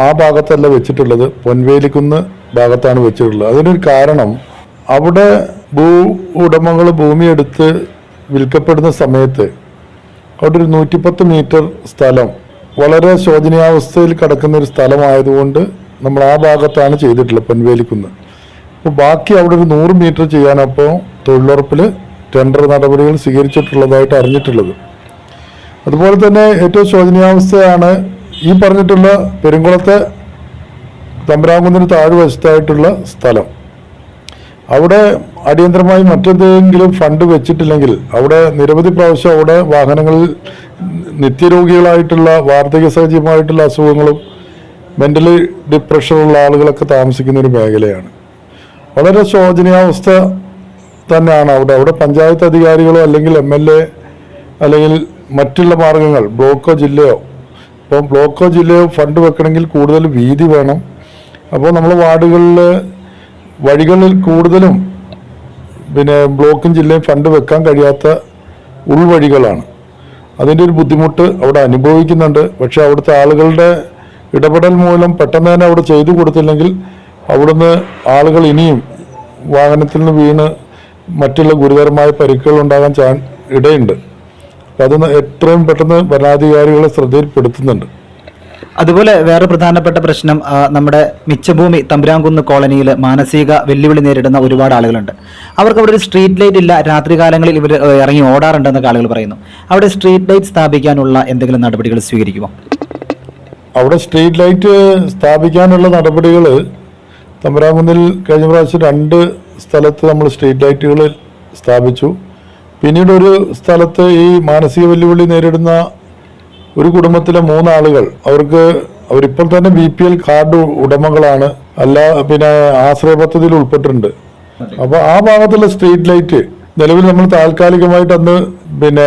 ആ ഭാഗത്തല്ല വെച്ചിട്ടുള്ളത്. പൊൻവേലിക്കുന്ന് ഭാഗത്താണ് വെച്ചിട്ടുള്ളത്. അതിനൊരു കാരണം അവിടെ ഭൂ ഉടമകൾ ഭൂമി എടുത്ത് വിൽക്കപ്പെടുന്ന സമയത്ത് അവിടെ ഒരു നൂറ്റിപ്പത്ത് മീറ്റർ സ്ഥലം വളരെ ശോചനീയാവസ്ഥയിൽ കിടക്കുന്ന ഒരു സ്ഥലമായതുകൊണ്ട് നമ്മൾ ആ ഭാഗത്താണ് ചെയ്തിട്ടുള്ളത് പൊൻവേലിക്കുന്ന്. അപ്പോൾ ബാക്കി അവിടെ ഒരു നൂറ് മീറ്റർ ചെയ്യാനപ്പോൾ തൊഴിലുറപ്പിൽ ടെൻഡർ നടപടികൾ സ്വീകരിച്ചിട്ടുള്ളതായിട്ട് അറിഞ്ഞിട്ടുള്ളത്. അതുപോലെ തന്നെ ഏറ്റവും ശോചനീയാവസ്ഥയാണ് ഈ പറഞ്ഞിട്ടുള്ള പെരുങ്കുളത്തെ തമ്പരാങ്കുന്നിന് താഴ്വശത്തായിട്ടുള്ള സ്ഥലം. അവിടെ അടിയന്തരമായി മറ്റെന്തെങ്കിലും ഫണ്ട് വെച്ചിട്ടില്ലെങ്കിൽ അവിടെ നിരവധി പ്രാവശ്യം അവിടെ വാഹനങ്ങളിൽ നിത്യരോഗികളായിട്ടുള്ള വാർദ്ധക്യ സഹജമായിട്ടുള്ള അസുഖങ്ങളും മെന്റലി ഡിപ്രഷനുള്ള ആളുകളൊക്കെ താമസിക്കുന്ന ഒരു മേഖലയാണ്. വളരെ ശോചനീയാവസ്ഥ തന്നെയാണ് അവിടെ. അവിടെ പഞ്ചായത്ത് അധികാരികളോ അല്ലെങ്കിൽ എം എൽ എ അല്ലെങ്കിൽ മറ്റുള്ള മാർഗങ്ങൾ ബ്ലോക്കോ ജില്ലയോ ഇപ്പോൾ ബ്ലോക്കോ ജില്ലയോ ഫണ്ട് വെക്കണമെങ്കിൽ കൂടുതൽ വീതി വേണം. അപ്പോൾ നമ്മൾ വാർഡുകളിൽ വഴികളിൽ കൂടുതലും പിന്നെ ബ്ലോക്കും ജില്ലയും ഫണ്ട് വെക്കാൻ കഴിയാത്ത ഉൾവഴികളാണ്. അതിന്റെ ഒരു ബുദ്ധിമുട്ട് അവിടെ അനുഭവിക്കുന്നുണ്ട്. പക്ഷെ അവിടുത്തെ ആളുകളുടെ ഇടപെടൽ മൂലം പെട്ടെന്ന് തന്നെ അവിടെ ചെയ്തു കൊടുത്തില്ലെങ്കിൽ അവിടുന്ന് ആളുകൾ ഇനിയും വാഹനത്തിൽ നിന്ന് വീണ് മറ്റുള്ള ഗുരുതരമായ പരിക്കുകൾ ഉണ്ടാകാൻ ചാൻ ഇടയുണ്ട്. അപ്പം അത് എത്രയും പെട്ടെന്ന് ഭരണാധികാരികളെ ശ്രദ്ധയിൽപ്പെടുത്തുന്നുണ്ട്. അതുപോലെ വേറെ പ്രധാനപ്പെട്ട പ്രശ്നം നമ്മുടെ മിച്ചഭൂമി തമ്പുരാങ്കുന്ന് കോളനിയിൽ മാനസിക വെല്ലുവിളി നേരിടുന്ന ഒരുപാട് ആളുകളുണ്ട്. അവർക്ക് അവിടെ ഒരു സ്ട്രീറ്റ് ലൈറ്റ് ഇല്ല. രാത്രികാലങ്ങളിൽ ഇവർ ഇറങ്ങി ഓടാറുണ്ടെന്നൊക്കെ ആളുകൾ പറയുന്നു. അവിടെ സ്ട്രീറ്റ് ലൈറ്റ് സ്ഥാപിക്കാനുള്ള എന്തെങ്കിലും നടപടികൾ സ്വീകരിക്കുമോ അവിടെ സ്ട്രീറ്റ് ലൈറ്റ് സ്ഥാപിക്കാനുള്ള നടപടികൾ തമ്പുരാങ്കുന്നിൽ കഴിഞ്ഞ പ്രാവശ്യം രണ്ട് സ്ഥലത്ത് നമ്മൾ സ്ട്രീറ്റ് ലൈറ്റുകൾ സ്ഥാപിച്ചു. പിന്നീട് ഒരു സ്ഥലത്ത് ഈ മാനസിക വെല്ലുവിളി നേരിടുന്ന ഒരു കുടുംബത്തിലെ മൂന്നാളുകൾ അവർക്ക് അവരിപ്പോൾ തന്നെ ബി പി എൽ കാർഡ് ഉടമകളാണ് അല്ല പിന്നെ ആശ്രയ പദ്ധതിയിൽ ഉൾപ്പെട്ടിട്ടുണ്ട്. അപ്പോൾ ആ ഭാഗത്തുള്ള സ്ട്രീറ്റ് ലൈറ്റ് നിലവിൽ നമ്മൾ താൽക്കാലികമായിട്ട് അന്ന് പിന്നെ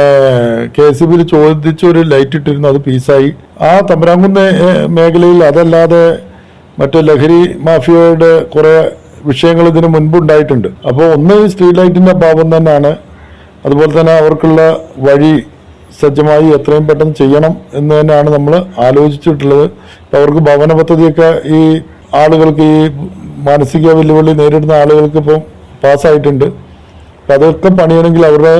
കെ സി ബിയിൽ ചോദിച്ച ഒരു ലൈറ്റ് ഇട്ടിരുന്നു അത് പീസായി. ആ തമ്പരാങ്കുന്ന് മേഖലയിൽ അതല്ലാതെ മറ്റു ലഹരി മാഫിയയുടെ കുറെ വിഷയങ്ങൾ ഇതിന് മുൻപ് ഉണ്ടായിട്ടുണ്ട്. അപ്പോൾ ഒന്ന് സ്ട്രീറ്റ് ലൈറ്റിന്റെ അഭാവം തന്നെയാണ്. അതുപോലെ തന്നെ അവർക്കുള്ള വഴി സജ്ജമായി എത്രയും പെട്ടെന്ന് ചെയ്യണം എന്ന് തന്നെയാണ് നമ്മൾ ആലോചിച്ചിട്ടുള്ളത്. ഇപ്പം അവർക്ക് ഭവന പദ്ധതിയൊക്കെ ഈ ആളുകൾക്ക് ഈ മാനസിക വെല്ലുവിളി നേരിടുന്ന ആളുകൾക്ക് ഇപ്പം പാസ്സായിട്ടുണ്ട്. അപ്പം അതൊക്കെ പണിയണമെങ്കിൽ അവരുടെ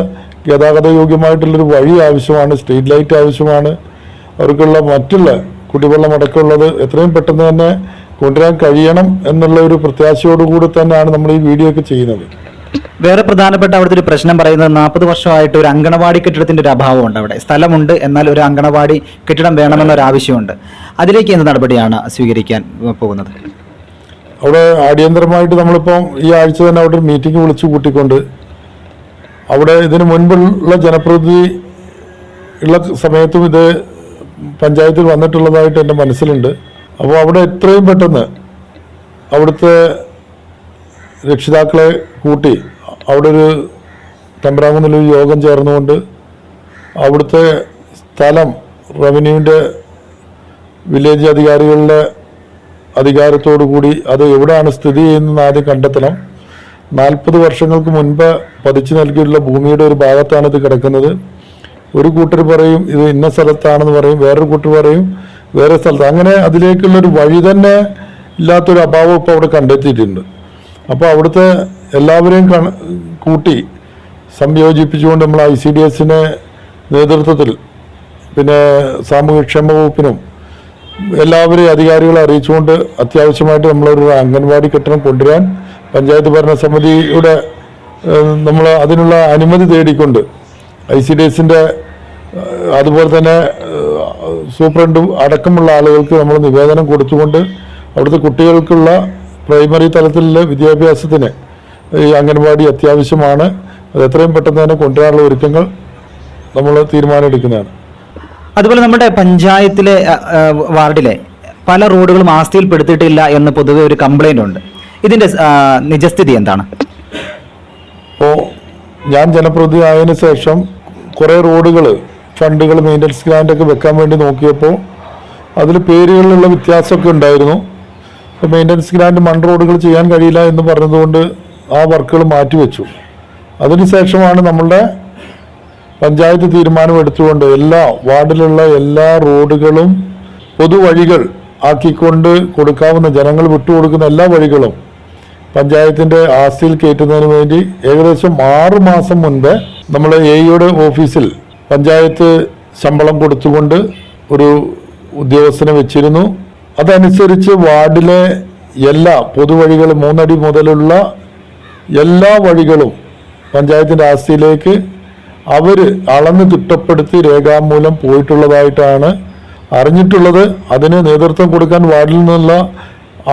ഗതാഗത യോഗ്യമായിട്ടുള്ളൊരു വഴി ആവശ്യമാണ് സ്ട്രീറ്റ് ലൈറ്റ് ആവശ്യമാണ്. അവർക്കുള്ള മറ്റുള്ള കുടിവെള്ളം അടക്കമുള്ളത് എത്രയും പെട്ടെന്ന് തന്നെ കൊണ്ടുവരാൻ കഴിയണം എന്നുള്ള ഒരു പ്രത്യാശയോടുകൂടി തന്നെയാണ് നമ്മൾ ഈ വീഡിയോ ഒക്കെ ചെയ്യുന്നത്. വേറെ പ്രധാനപ്പെട്ട അവിടുത്തെ ഒരു പ്രശ്നം പറയുന്നത് നാൽപ്പത് വർഷമായിട്ട് ഒരു അങ്കണവാടി കെട്ടിടത്തിന്റെ ഒരു അഭാവമുണ്ട് അവിടെ. സ്ഥലമുണ്ട് എന്നാൽ ഒരു അങ്കണവാടി കെട്ടിടം വേണമെന്നൊരു ആവശ്യമുണ്ട് അതിലേക്ക് എന്ത് നടപടിയാണ് സ്വീകരിക്കാൻ പോകുന്നത്? അവിടെ അടിയന്തരമായിട്ട് നമ്മളിപ്പം ഈ ആഴ്ച തന്നെ അവിടെ ഒരു മീറ്റിംഗ് വിളിച്ചു കൂട്ടിക്കൊണ്ട് അവിടെ ഇതിനു മുൻപുള്ള ജനപ്രതിനിധി ഉള്ള സമയത്തും ഇത് പഞ്ചായത്തിൽ വന്നിട്ടുള്ളതായിട്ട് എന്റെ മനസ്സിലുണ്ട്. അപ്പോൾ അവിടെ എത്രയും പെട്ടെന്ന് അവിടുത്തെ രക്ഷിതാക്കളെ കൂട്ടി അവിടെ ഒരു തമ്പരാങ്കുന്നിലൊരു യോഗം ചേർന്നുകൊണ്ട് അവിടുത്തെ സ്ഥലം റവന്യൂവിന്റെ വില്ലേജ് അധികാരികളുടെ അധികാരത്തോടു കൂടി അത് എവിടെയാണ് സ്ഥിതി ചെയ്യുന്നതെന്ന് ആദ്യം കണ്ടെത്തണം. നാൽപ്പത് വർഷങ്ങൾക്ക് മുൻപ് പതിച്ചു നൽകിയിട്ടുള്ള ഭൂമിയുടെ ഒരു ഭാഗത്താണ് ഇത് കിടക്കുന്നത്. ഒരു കൂട്ടർ പറയും ഇത് ഇന്ന സ്ഥലത്താണെന്ന് പറയും വേറൊരു കൂട്ടർ പറയും വേറെ സ്ഥലത്ത്. അങ്ങനെ അതിലേക്കുള്ളൊരു വഴി തന്നെ ഇല്ലാത്തൊരു അഭാവം ഇപ്പോൾ അവിടെ കണ്ടെത്തിയിട്ടുണ്ട്. അപ്പോൾ അവിടുത്തെ എല്ലാവരെയും കണ- കൂട്ടി സംയോജിപ്പിച്ചുകൊണ്ട് നമ്മൾ ഐ സി ഡി എസിന്റെ നേതൃത്വത്തിൽ പിന്നെ സാമൂഹ്യക്ഷേമ വകുപ്പിനും എല്ലാവരെയും അധികാരികളെ അറിയിച്ചുകൊണ്ട് അത്യാവശ്യമായിട്ട് നമ്മളൊരു അംഗൻവാടി കെട്ടിടം കൊണ്ടുവരാൻ പഞ്ചായത്ത് ഭരണസമിതിയുടെ നമ്മൾ അതിനുള്ള അനുമതി തേടിക്കൊണ്ട് ഐ സി ഡി എസിന്റെ അതുപോലെ തന്നെ സൂപ്രണ്ടും അടക്കമുള്ള ആളുകൾക്ക് നമ്മൾ നിവേദനം കൊടുത്തുകൊണ്ട് അവിടുത്തെ കുട്ടികൾക്കുള്ള പ്രൈമറി തലത്തിലുള്ള വിദ്യാഭ്യാസത്തിന് ഈ അംഗൻവാടി അത്യാവശ്യമാണ്. അത് എത്രയും പെട്ടെന്ന് തന്നെ കൊണ്ടുവരാനുള്ള ഒരുക്കങ്ങൾ നമ്മൾ തീരുമാനമെടുക്കുന്നതാണ്. അതുപോലെ നമ്മുടെ പഞ്ചായത്തിലെ വാർഡിലെ പല റോഡുകളും ആസ്തിയിൽപ്പെടുത്തിയിട്ടില്ല എന്ന് പൊതുവെ ഒരു കംപ്ലൈന്റ് ഉണ്ട്. ഇതിന്റെ നിജസ്ഥിതി എന്താണ്? അപ്പോൾ ഞാൻ ജനപ്രതി ആയതിനു ശേഷം കുറേ റോഡുകൾ ഫണ്ടുകൾ മെയിന്റനൻസ് ഗ്രാൻഡ് ഒക്കെ വെക്കാൻ വേണ്ടി നോക്കിയപ്പോൾ അതിൽ പേരുകളിലുള്ള വ്യത്യാസമൊക്കെ ഉണ്ടായിരുന്നു. മെയിന്റനൻസ് ഗ്രാൻഡ് മൺ റോഡുകൾ ചെയ്യാൻ കഴിയില്ല എന്ന് പറഞ്ഞതുകൊണ്ട് ആ വർക്കുകൾ മാറ്റിവെച്ചു. അതിനുശേഷമാണ് നമ്മളുടെ പഞ്ചായത്ത് തീരുമാനം എടുത്തുകൊണ്ട് എല്ലാ വാർഡിലുള്ള എല്ലാ റോഡുകളും പൊതുവഴികൾ ആക്കിക്കൊണ്ട് കൊടുക്കാവുന്ന ജനങ്ങൾ വിട്ടുകൊടുക്കുന്ന എല്ലാ വഴികളും പഞ്ചായത്തിന്റെ ആസ്തിയിൽ കയറ്റുന്നതിന് വേണ്ടി ഏകദേശം ആറ് മാസം മുൻപ് നമ്മൾ എയുടെ ഓഫീസിൽ പഞ്ചായത്ത് ശമ്പളം കൊടുത്തുകൊണ്ട് ഒരു ഉദ്യോഗസ്ഥനെ വെച്ചിരുന്നു. അതനുസരിച്ച് വാർഡിലെ എല്ലാ പൊതുവഴികൾ മൂന്നടി മുതലുള്ള എല്ലാ വഴികളും പഞ്ചായത്തിന്റെ ആസ്തിയിലേക്ക് അവർ അളന്ന് തിട്ടപ്പെടുത്തി രേഖാമൂലം പോയിട്ടുള്ളതായിട്ടാണ് അറിഞ്ഞിട്ടുള്ളത്. അതിന് നേതൃത്വം കൊടുക്കാൻ വാർഡിൽ നിന്നുള്ള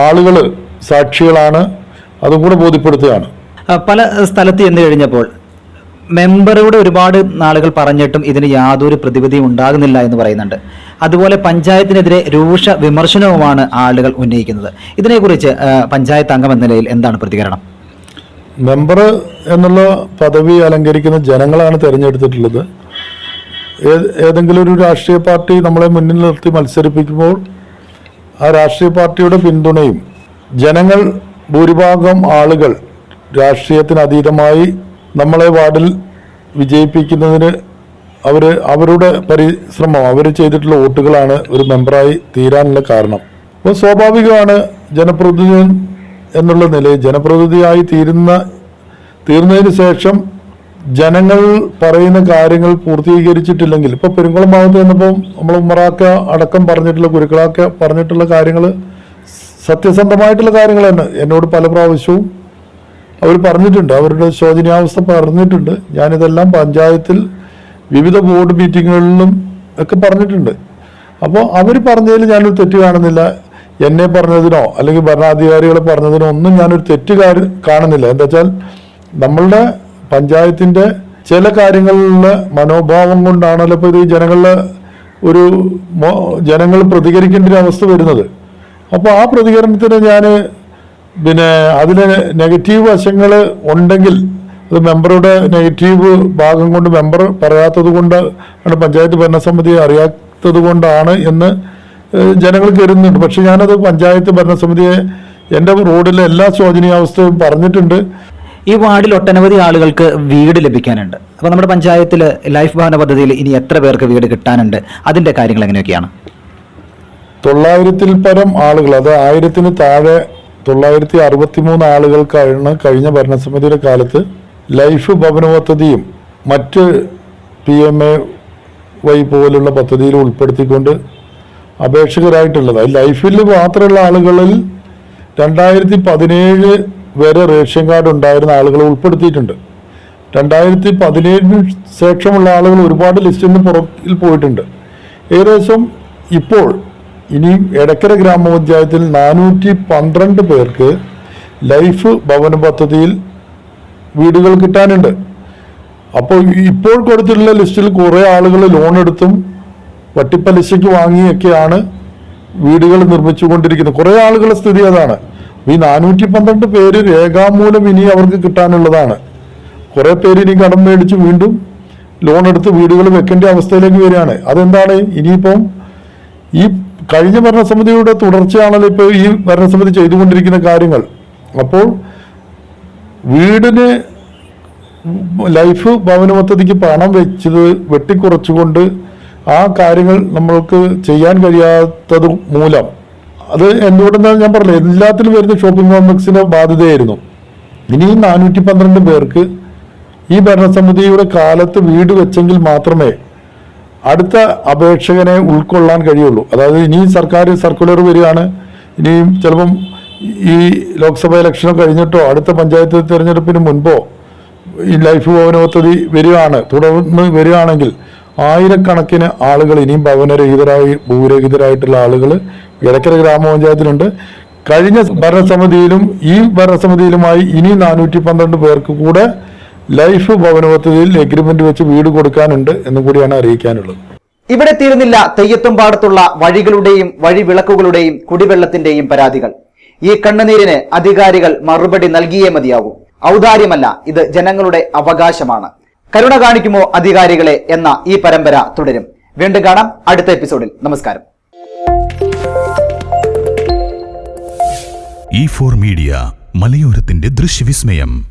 ആളുകൾ സാക്ഷികളാണ്. അതും കൂടെ ബോധ്യപ്പെടുത്തുകയാണ്. പല സ്ഥലത്ത് ചെന്ന് കഴിഞ്ഞപ്പോൾ മെമ്പറുടെ ഒരുപാട് നാളുകൾ പറഞ്ഞിട്ടും ഇതിന് യാതൊരു പ്രതിവിധിയും ഉണ്ടാകുന്നില്ല എന്ന് പറയുന്നുണ്ട്. അതുപോലെ പഞ്ചായത്തിനെതിരെ രൂക്ഷ വിമർശനവുമാണ് ആളുകൾ ഉന്നയിക്കുന്നത്. ഇതിനെക്കുറിച്ച് പഞ്ചായത്ത് അംഗം എന്ന നിലയിൽ എന്താണ് പ്രതികരണം? മെമ്പർ എന്നുള്ള പദവി അലങ്കരിക്കുന്ന ജനങ്ങളാണ് തിരഞ്ഞെടുത്തിട്ടുള്ളത്. ഏതെങ്കിലും ഒരു രാഷ്ട്രീയ പാർട്ടി നമ്മളെ മുന്നിൽ നിർത്തി മത്സരിപ്പിക്കുമ്പോൾ ആ രാഷ്ട്രീയ പാർട്ടിയുടെ പിന്തുണയും ജനങ്ങൾ ഭൂരിഭാഗം ആളുകൾ രാഷ്ട്രീയത്തിന് അതീതമായി നമ്മളെ വാർഡിൽ വിജയിപ്പിക്കുന്നതിന് അവർ അവരുടെ പരിശ്രമം അവർ ചെയ്തിട്ടുള്ള വോട്ടുകളാണ് ഒരു മെമ്പറായി തീരാനുള്ള കാരണം. അപ്പോൾ സ്വാഭാവികമാണ് ജനപ്രതിനിധി എന്നുള്ള നിലയിൽ ജനപ്രതിനിധിയായി തീരുന്ന തീർന്നതിന് ശേഷം ജനങ്ങൾ പറയുന്ന കാര്യങ്ങൾ പൂർത്തീകരിച്ചിട്ടില്ലെങ്കിൽ ഇപ്പോൾ പെരുങ്കുളം ഭാഗത്ത് ചെന്നപ്പോൾ നമ്മൾ ഉമ്മറാക്ക അടക്കം പറഞ്ഞിട്ടുള്ള കുരുക്കളാക്ക പറഞ്ഞിട്ടുള്ള കാര്യങ്ങൾ സത്യസന്ധമായിട്ടുള്ള കാര്യങ്ങൾ തന്നെ. എന്നോട് പല പ്രാവശ്യവും അവർ പറഞ്ഞിട്ടുണ്ട് അവരുടെ ശോചനീയാവസ്ഥ പറഞ്ഞിട്ടുണ്ട്. ഞാനിതെല്ലാം പഞ്ചായത്തിൽ വിവിധ ബോർഡ് മീറ്റിങ്ങുകളിലും ഒക്കെ പറഞ്ഞിട്ടുണ്ട്. അപ്പോൾ അവർ പറഞ്ഞതിൽ ഞാനൊരു തെറ്റ് കാണുന്നില്ല. എന്നെ പറഞ്ഞതിനോ അല്ലെങ്കിൽ ഭരണാധികാരികളെ പറഞ്ഞതിനോ ഒന്നും ഞാനൊരു തെറ്റ് കാണുന്നില്ല. എന്താ വെച്ചാൽ നമ്മളുടെ പഞ്ചായത്തിന്റെ ചില കാര്യങ്ങളിലുള്ള മനോഭാവം കൊണ്ടാണല്ലോ ഇപ്പോൾ ഇത് ഈ ജനങ്ങളുടെ ഒരു ജനങ്ങൾ പ്രതികരിക്കേണ്ട ഒരു അവസ്ഥ വരുന്നത്. അപ്പോൾ ആ പ്രതികരണത്തിന് ഞാൻ പിന്നെ അതിന് നെഗറ്റീവ് വശങ്ങൾ ഉണ്ടെങ്കിൽ അത് മെമ്പറുടെ നെഗറ്റീവ് ഭാഗം കൊണ്ട് മെമ്പർ പറയാത്തത് കൊണ്ട് പഞ്ചായത്ത് ഭരണസമിതി അറിയാത്തത് കൊണ്ടാണ് എന്ന് ജനങ്ങൾ കരുതുന്നുണ്ട്. പക്ഷെ ഞാനത് പഞ്ചായത്ത് ഭരണസമിതിയെ എന്റെ റോഡിലെ എല്ലാ ശോചനീയാവസ്ഥയും പറഞ്ഞിട്ടുണ്ട്. ഈ വാർഡിൽ ഒട്ടനവധി ആളുകൾക്ക് വീട് ലഭിക്കാനുണ്ട്. അപ്പോൾ നമ്മുടെ പഞ്ചായത്തിൽ ലൈഫ് ഭവന പദ്ധതിയിൽ ഇനി എത്ര പേർക്ക് വീട് കിട്ടാനുണ്ട്? അതിന്റെ കാര്യങ്ങൾ എങ്ങനെയൊക്കെയാണ്? തൊള്ളായിരത്തിൽ പരം ആളുകൾ അത് ആയിരത്തിന് താഴെ തൊള്ളായിരത്തി അറുപത്തി മൂന്ന് ആളുകൾക്കാണ് കഴിഞ്ഞ ഭരണസമിതിയുടെ കാലത്ത് ലൈഫ് ഭവന പദ്ധതിയും മറ്റ് പി എം എ വൈ പോലുള്ള പദ്ധതിയിൽ ഉൾപ്പെടുത്തിക്കൊണ്ട് അപേക്ഷകരായിട്ടുള്ളത്. ലൈഫിൽ മാത്രമുള്ള ആളുകളിൽ രണ്ടായിരത്തി പതിനേഴ് വരെ റേഷൻ കാർഡ് ഉണ്ടായിരുന്ന ആളുകളെ ഉൾപ്പെടുത്തിയിട്ടുണ്ട്. രണ്ടായിരത്തി പതിനേഴിന് ശേഷമുള്ള ആളുകൾ ഒരുപാട് ലിസ്റ്റിന് പുറകിൽ പോയിട്ടുണ്ട്. ഏകദേശം ഇപ്പോൾ ഇനിയും എടക്കര ഗ്രാമപഞ്ചായത്തിൽ നാനൂറ്റി പന്ത്രണ്ട് പേർക്ക് ലൈഫ് ഭവന പദ്ധതിയിൽ വീടുകൾ കിട്ടാനുണ്ട്. അപ്പോൾ ഇപ്പോൾ കൊടുത്തിട്ടുള്ള ലിസ്റ്റിൽ കുറേ ആളുകൾ ലോൺ എടുത്തും വട്ടിപ്പലിശയ്ക്ക് വാങ്ങിയൊക്കെയാണ് വീടുകൾ നിർമ്മിച്ചുകൊണ്ടിരിക്കുന്നത് കുറേ ആളുകളുടെ സ്ഥിതി അതാണ്. ഈ നാനൂറ്റി പന്ത്രണ്ട് പേര് രേഖാമൂലം ഇനി അവർക്ക് കിട്ടാനുള്ളതാണ്. കുറേ പേര് ഇനി കടം മേടിച്ച് വീണ്ടും ലോൺ എടുത്ത് വീടുകൾ വെക്കേണ്ട അവസ്ഥയിലേക്ക് വരികയാണ്. അതെന്താണ്? ഇനിയിപ്പം ഈ കഴിഞ്ഞ ഭരണസമിതിയുടെ തുടർച്ചയാണല്ലോ ഇപ്പോൾ ഈ ഭരണസമിതി ചെയ്തുകൊണ്ടിരിക്കുന്ന കാര്യങ്ങൾ. അപ്പോൾ വീടിന് ലൈഫ് ഭവന പദ്ധതിക്ക് പണം വെച്ചത് വെട്ടിക്കുറച്ചുകൊണ്ട് ആ കാര്യങ്ങൾ നമ്മൾക്ക് ചെയ്യാൻ കഴിയാത്തത് മൂലം. അത് എന്തുകൊണ്ടെന്നാണ് ഞാൻ പറഞ്ഞത് എല്ലാത്തിലും വരുന്ന ഷോപ്പിംഗ് കോംപ്ലക്സിന്റെ ബാധ്യതയായിരുന്നു. ഇനിയും നാനൂറ്റി പന്ത്രണ്ട് പേർക്ക് ഈ ഭരണസമിതിയുടെ കാലത്ത് വീട് വെച്ചെങ്കിൽ മാത്രമേ അടുത്ത അപേക്ഷകനെ ഉൾക്കൊള്ളാൻ കഴിയുള്ളൂ. അതായത് ഇനി സർക്കാർ സർക്കുലർ വരികയാണ്. ഇനിയും ചിലപ്പം ഈ ലോക്സഭ ഇലക്ഷൻ കഴിഞ്ഞിട്ടോ അടുത്ത പഞ്ചായത്ത് തിരഞ്ഞെടുപ്പിന് മുൻപോ ഈ ലൈഫ് ഭവന പദ്ധതി വരികയാണ് തുടർന്ന് വരികയാണെങ്കിൽ ആയിരക്കണക്കിന് ആളുകൾ ഇനിയും ഭവനരഹിതരായി ഭൂരഹിതരായിട്ടുള്ള ആളുകൾ ഇടക്കര ഗ്രാമപഞ്ചായത്തിലുണ്ട്. കഴിഞ്ഞ ഭരണസമിതിയിലും ഈ ഭരണസമിതിയിലുമായി ഇനി നാനൂറ്റി പന്ത്രണ്ട് പേർക്ക് കൂടെ ലൈഫ് ഭവന പദ്ധതിയിൽ എഗ്രിമെന്റ് വെച്ച് വീട് കൊടുക്കാനുണ്ട് എന്നും കൂടിയാണ് അറിയിക്കാനുള്ളത്. ഇവിടെ തീരുന്നില്ല തെയ്യത്തുംപാടത്തുള്ള വഴികളുടെയും വഴിവിളക്കുകളുടെയും കുടിവെള്ളത്തിന്റെയും പരാതികൾ. ഈ കണ്ണുനീരിന് അധികാരികൾ മറുപടി നൽകിയേ മതിയാകൂ ഔദാര്യമല്ല ഇത് ജനങ്ങളുടെ അവകാശമാണ്. കരുണ കാണിക്കുമോ അധികാരികളെ എന്ന ഈ പരമ്പര തുടരും. വീണ്ടും കാണാം അടുത്ത എപ്പിസോഡിൽ. നമസ്കാരം. ഇ ഫോർ മീഡിയ മലയോരത്തിന്റെ ദൃശ്യവിസ്മയം.